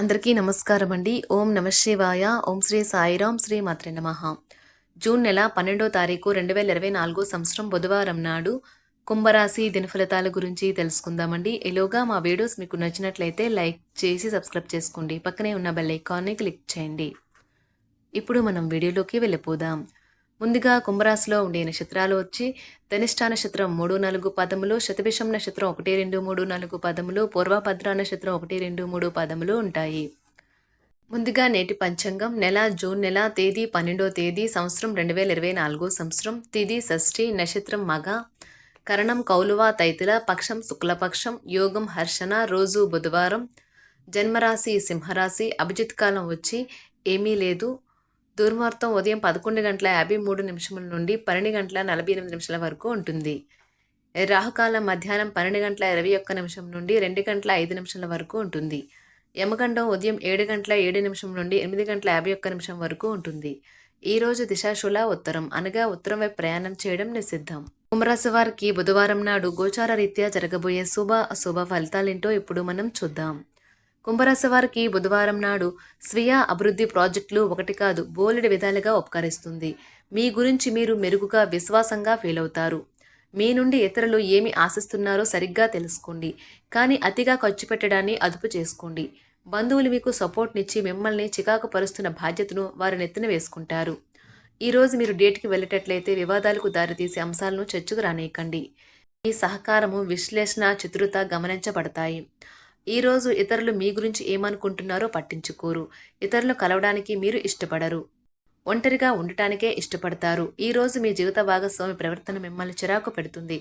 అందరికీ నమస్కారం అండి ఓం నమ శివాయ. ఓం శ్రీ సాయిరాం శ్రీ మాత్రే నమ. జూన్ నెల పన్నెండో తారీఖు రెండు వేల ఇరవై నాలుగో సంవత్సరం బుధవారం నాడు కుంభరాశి దినఫలితాల గురించి తెలుసుకుందామండి. ఎలోగా మా వీడియోస్ మీకు నచ్చినట్లయితే లైక్ చేసి సబ్స్క్రైబ్ చేసుకోండి. పక్కనే ఉన్న బెల్ ఐకాన్ని క్లిక్ చేయండి. ఇప్పుడు మనం వీడియోలోకి వెళ్ళిపోదాం. ముందుగా కుంభరాశిలో ఉండే నక్షత్రాలు వచ్చి ధనిష్ట నక్షత్రం మూడు నాలుగు పదములు శతభిషం నక్షత్రం ఒకటి రెండు మూడు నాలుగు పదములు పూర్వభద్ర నక్షత్రం ఒకటి రెండు మూడు పదములు ఉంటాయి. ముందుగా నేటి పంచాంగం నెల జూన్ నెల తేదీ పన్నెండో తేదీ సంవత్సరం రెండు వేల ఇరవై నాలుగో సంవత్సరం తిది షష్ఠి నక్షత్రం మగ కరణం కౌలువ తైతుల పక్షం శుక్లపక్షం యోగం హర్షణ రోజు బుధవారం జన్మరాశి సింహరాశి అభిజిత్ కాలం వచ్చి ఏమీ లేదు దుర్ముహూర్తం ఉదయం పదకొండు గంటల యాభై మూడు నిమిషముల నుండి పన్నెండు గంటల నలభై ఎనిమిది నిమిషాల వరకు ఉంటుంది. రాహుకాలం మధ్యాహ్నం పన్నెండు గంటల ఇరవై ఒక్క నిమిషం నుండి రెండు గంటల ఐదు నిమిషాల వరకు ఉంటుంది. యమగండం ఉదయం ఏడు గంటల ఏడు నిమిషం నుండి ఎనిమిది గంటల యాభై ఒక్క నిమిషం వరకు ఉంటుంది. ఈ రోజు దిశాశుల ఉత్తరం. అనగా ఉత్తరం వైపు ప్రయాణం చేయడం నిషిద్ధం. కుంభరాశి వారికి బుధవారం నాడు గోచార రీత్యా జరగబోయే శుభ అశుభ ఫలితాలేంటో ఇప్పుడు మనం చూద్దాం. కుంభరాశి వారికి బుధవారం నాడు స్వీయ అభివృద్ధి ప్రాజెక్టులు ఒకటి కాదు బోలెడు విధాలుగా ఉపకరిస్తుంది. మీ గురించి మీరు మెరుగుగా విశ్వాసంగా ఫీల్ అవుతారు. మీ నుండి ఇతరులు ఏమి ఆశిస్తున్నారో సరిగ్గా తెలుసుకోండి. కానీ అతిగా ఖర్చు పెట్టడాన్ని అదుపు చేసుకోండి. బంధువులు మీకు సపోర్ట్నిచ్చి మిమ్మల్ని చికాకు పరుస్తున్న బాధ్యతను వారి నెత్తిన వేసుకుంటారు. ఈరోజు మీరు డేట్కి వెళ్ళేటట్లయితే వివాదాలకు దారితీసే అంశాలను చర్చకు రానియకండి. మీ సహకారము విశ్లేషణ చతురత గమనించబడతాయి. ఈరోజు ఇతరులు మీ గురించి ఏమనుకుంటున్నారో పట్టించుకోరు. ఇతరులు కలవడానికి మీరు ఇష్టపడరు. ఒంటరిగా ఉండటానికే ఇష్టపడతారు. ఈరోజు మీ జీవిత భాగస్వామి ప్రవర్తన మిమ్మల్ని చిరాకు పెడుతుంది.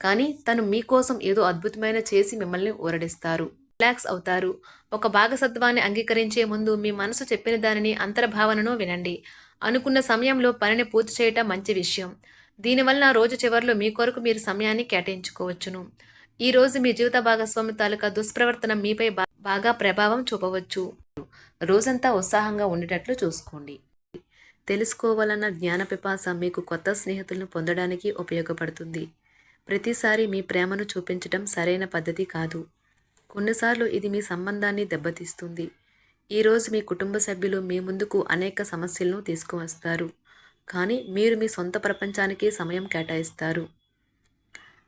కానీ తను మీకోసం ఏదో అద్భుతమైన చేసి మిమ్మల్ని ఊరడిస్తారు. రిలాక్స్ అవుతారు. ఒక భాగసత్వాన్ని అంగీకరించే ముందు మీ మనసు చెప్పిన దానిని అంతర్భావనను వినండి. అనుకున్న సమయంలో పనిని పూర్తి చేయటం మంచి విషయం. దీనివల్ల రోజు చివరిలో మీ కొరకు మీరు సమయాన్ని కేటాయించుకోవచ్చును. ఈ రోజు మీ జీవిత భాగస్వామి తాలూకా దుష్ప్రవర్తన మీపై బాగా ప్రభావం చూపవచ్చు. రోజంతా ఉత్సాహంగా ఉండేటట్లు చూసుకోండి. తెలుసుకోవాలన్న జ్ఞాన పిపాస మీకు కొత్త స్నేహితులను పొందడానికి ఉపయోగపడుతుంది. ప్రతిసారి మీ ప్రేమను చూపించడం సరైన పద్ధతి కాదు. కొన్నిసార్లు ఇది మీ సంబంధాన్ని దెబ్బతీస్తుంది. ఈరోజు మీ కుటుంబ సభ్యులు మీ ముందుకు అనేక సమస్యలను తీసుకువస్తారు. కానీ మీరు మీ సొంత ప్రపంచానికి సమయం కేటాయిస్తారు.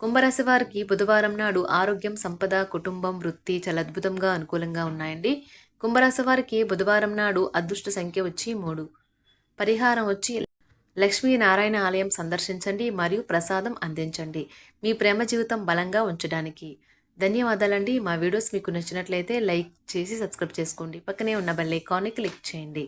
కుంభరాశి వారికి బుధవారం నాడు ఆరోగ్యం సంపద కుటుంబం వృత్తి చాలా అద్భుతంగా అనుకూలంగా ఉన్నాయండి. కుంభరాశి వారికి బుధవారం నాడు అదృష్ట సంఖ్య వచ్చి మూడు. పరిహారం వచ్చి లక్ష్మీనారాయణ ఆలయం సందర్శించండి మరియు ప్రసాదం అందించండి. మీ ప్రేమ జీవితం బలంగా ఉంచడానికి. ధన్యవాదాలండి. మా వీడియోస్ మీకు నచ్చినట్లయితే లైక్ చేసి సబ్స్క్రైబ్ చేసుకోండి. పక్కనే ఉన్న బెల్ ఐకాన్ని క్లిక్ చేయండి.